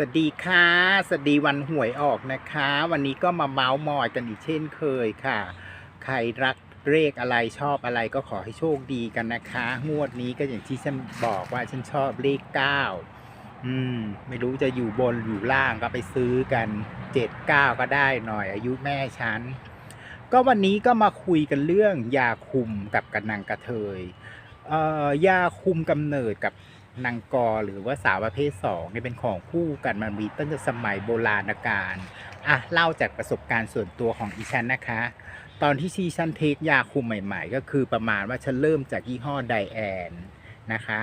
วัสดีค่ะ สวัสดีวันหวยออกนะคะ วันนี้ก็มาเมาส์มอยกันอีกเช่นเคยค่ะ ใครรักเลขอะไรชอบอะไรก็ขอให้โชคดีกันนะคะ งวดนี้ก็อย่างที่ฉันบอกว่าฉันชอบเลขเก้าอืม ไม่รู้จะอยู่บนอยู่ล่างก็ไปซื้อกันเจ็ดเก้าก็ได้หน่อย อายุแม่ฉัน ก็วันนี้ก็มาคุยกันเรื่องยาคุมกับกระนังกระเทย เอ่อ ยาคุมกำเนิดกับ นางกอหรือว่าสาวประเภทสองเนี่ยเป็นของคู่กันมันมีตั้งแต่สมัยโบราณกาลอะเล่าจากประสบการณ์ส่วนตัวของอีฉันนะคะ ตอนที่ชีฉันเทคยาคุมใหม่ ๆ ก็คือประมาณว่าฉันเริ่มจากยี่ห้อไดแอนนะคะ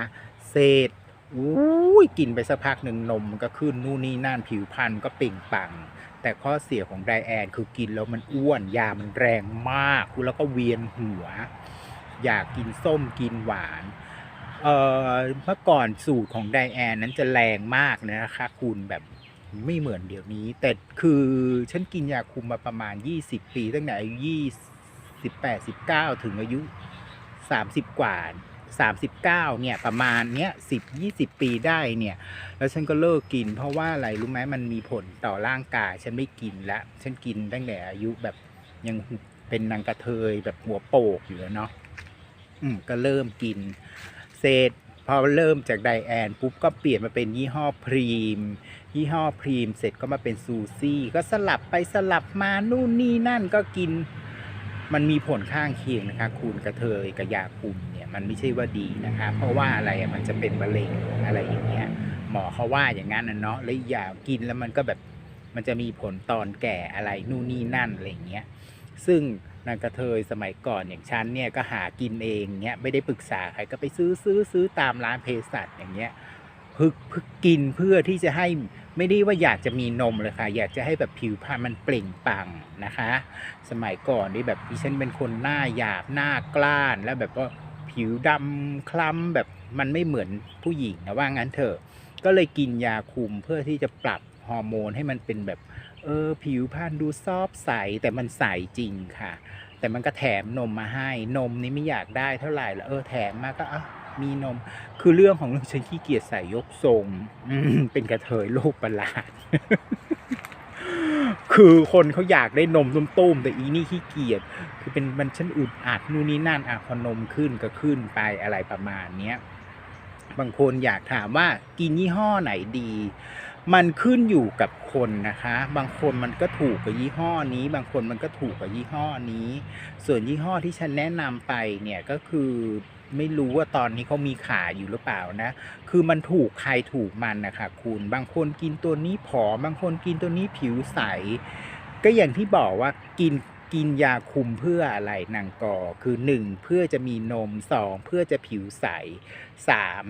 เศษอุ้ยกินไปสักพักหนึ่งนมมันก็ขึ้นนู่นนี่นั่นผิวพรรณก็เปล่งปัง แต่ข้อเสียของไดแอนคือกินแล้วมันอ้วนยามันแรงมากคุณแล้วก็เวียนหัว อยากกินส้มกินหวาน เออเมื่อก่อนสูตรของไดแอนนั้นจะแรงมากนะคะ คุณแบบไม่เหมือนเดี๋ยวนี้ แต่คือฉันกินยาคุมมาประมาณ 20 ปี ตั้งแต่อายุ28 19 ถึงอายุ 30 กว่า 39 เนี่ย ประมาณเนี้ย10 20 ปีได้เนี่ย แล้วฉันก็เลิกกิน เพราะว่าอะไรรู้ไหมมันมีผลต่อร่างกาย ฉันไม่กินแล้วฉันกินตั้งแต่อายุแบบยังเป็นนางกระเทยแบบหัวโปกอยู่แล้วเนาะอืมก็เริ่มกิน เสร็จพอเริ่มจากไดแอนปุ๊บก็เปลี่ยนมาเป็นยี่ห้อพรีม ยี่ห้อพรีมเสร็จก็มาเป็นซูซี่ ก็สลับไปสลับมานู่นนี่นั่นก็กิน มันมีผลข้างเคียงนะคะคุณกระเทยกับยาคุมเนี่ยมันไม่ใช่ว่าดีนะคะ เพราะว่าอะไรมันจะเป็นมะเร็งอะไรอย่างเงี้ยหมอเขาว่าอย่างนั้นนะเนาะแล้วอย่ากินแล้วมันก็แบบมันจะมีผลตอนแก่อะไรนู่นนี่นั่นอะไรอย่างเงี้ยซึ่ง นางกระเทยสมัยก่อนอย่างฉันเนี่ยก็หากินเองเงี้ยไม่ได้ปรึกษาใครก็ไปซื้อซื้อซื้อตามร้านเภสัชอย่างเงี้ยพึกพึกกินเพื่อที่จะให้ไม่ได้ว่าอยากจะมีนมเลยค่ะ อยากจะให้แบบผิวพรรณมันเปล่งปลั่งนะคะ สมัยก่อนนี่แบบดิฉันเป็นคนหน้าหยาบหน้ากล้านแล้วแบบว่าผิวดำคล้ำแบบมันไม่เหมือนผู้หญิงนะว่างั้นเถอะก็เลยกินยาคุมเพื่อที่จะปรับฮอร์โมนให้มันเป็นแบบ เออ ผิวพรรณดูซอบใสแต่มันใสจริงค่ะ แต่มันก็แถมนมมาให้นมนี่ไม่อยากได้เท่าไหร่แล้วเออแถมมาก็อะมีนม คือเรื่องของเรื่องฉันขี้เกียจใส่ยกทรงอืเป็นกระเทยโลกประหลาด คือคนเขาอยากได้นมตุ้มๆแต่อีนี่ขี้เกียจคือเป็นมันฉันอึดอัดนู่นนี่นั่นอะพอนมขึ้นก็ขึ้นไปอะไรประมาณเนี้ยบางคนอยากถามว่ากินยี่ห้อไหนดี มันขึ้นอยู่กับคนนะคะ บางคนมันก็ถูกกับยี่ห้อนี้ บางคนมันก็ถูกกับยี่ห้อนี้ ส่วนยี่ห้อที่ฉันแนะนำไปเนี่ยก็คือไม่รู้ว่าตอนนี้เขามีขายอยู่หรือเปล่านะ คือมันถูกใครถูกมันนะคะคุณ บางคนกินตัวนี้ผอม บางคนกินตัวนี้ผิวใส ก็อย่างที่บอกว่ากิน กินยาคุมเพื่ออะไรนางกอคือ 1 เพื่อจะมีนม 2 เพื่อจะผิวใส 3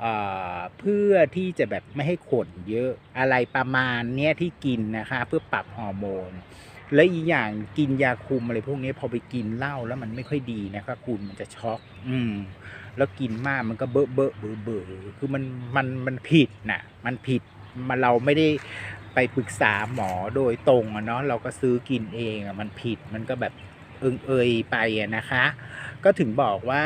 เอ่อเพื่อที่จะแบบไม่ให้ขนเยอะอะไรประมาณเนี้ยที่กินนะคะเพื่อปรับฮอร์โมน และอีกอย่างกินยาคุมอะไรพวกนี้พอไปกินเหล้าแล้วมันไม่ค่อยดีนะคะคุณมันจะช็อก อืมแล้วกินมากมันก็เบอะเบอะเบอะเบอะคือมันมันมันผิดน่ะมันผิดมันเราไม่ได้ ไปปรึกษาหมอโดยตรงอะเนาะเราก็ซื้อกินเองอะมันผิดมันก็แบบเอิงเอยไปอะนะคะ ก็ถึงบอกว่า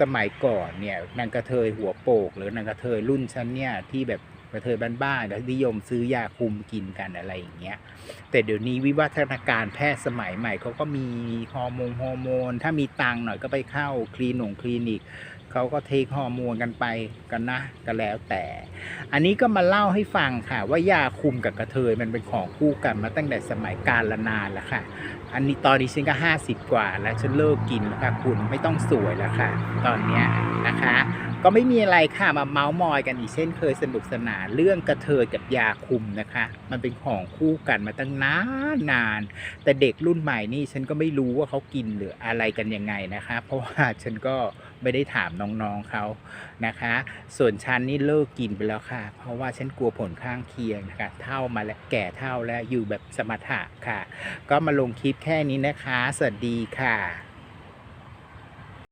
สมัยก่อนเนี่ยนางกระเทยหัวโปก หรือนางกระเทยรุ่นฉันเนี่ยที่แบบกระเทยบ้านๆก็นิยมซื้อยาคุมกินกันอะไรอย่างเงี้ยแต่เดี๋ยวนี้วิวัฒนาการแพทย์สมัยใหม่เขาก็มีฮอร์โมนฮอร์โมน ถ้ามีตังหน่อยก็ไปเข้าคลินิกคลินิก เขาก็เทคฮอร์โมนกันไปกันนะก็แล้วแต่ อันนี้ก็มาเล่าให้ฟังค่ะ ว่ายาคุมกับกระเทยมันเป็นของคู่กันมาตั้งแต่สมัยกาลนานแล้วค่ะ อันนี้ตอนนี้ฉันก็ 50 กว่า แล้วฉันเลิกกินแล้วค่ะคุณไม่ต้องสวยแล้วค่ะ ตอนเนี้ยนะคะ ก็ไม่มีอะไรค่ะมาเมาส์มอยกันอีกเช่นเคยสนุกสนานเรื่องกระเทยกับยาคุมนะคะ มันเป็นของคู่กันมาตั้งนานนาน แต่เด็กรุ่นใหม่นี่ฉันก็ไม่รู้ว่าเขากินหรืออะไรกันยังไงนะคะ เพราะว่าฉันก็ไม่ได้ถามน้องๆเขานะคะ ส่วนฉันนี่เลิกกินไปแล้วค่ะ เพราะว่าฉันกลัวผลข้างเคียงนะคะเท่ามาแล้วแก่เท่าแล้วอยู่แบบสมถะค่ะ ก็มาลงคลิปแค่นี้นะคะ สวัสดีค่ะ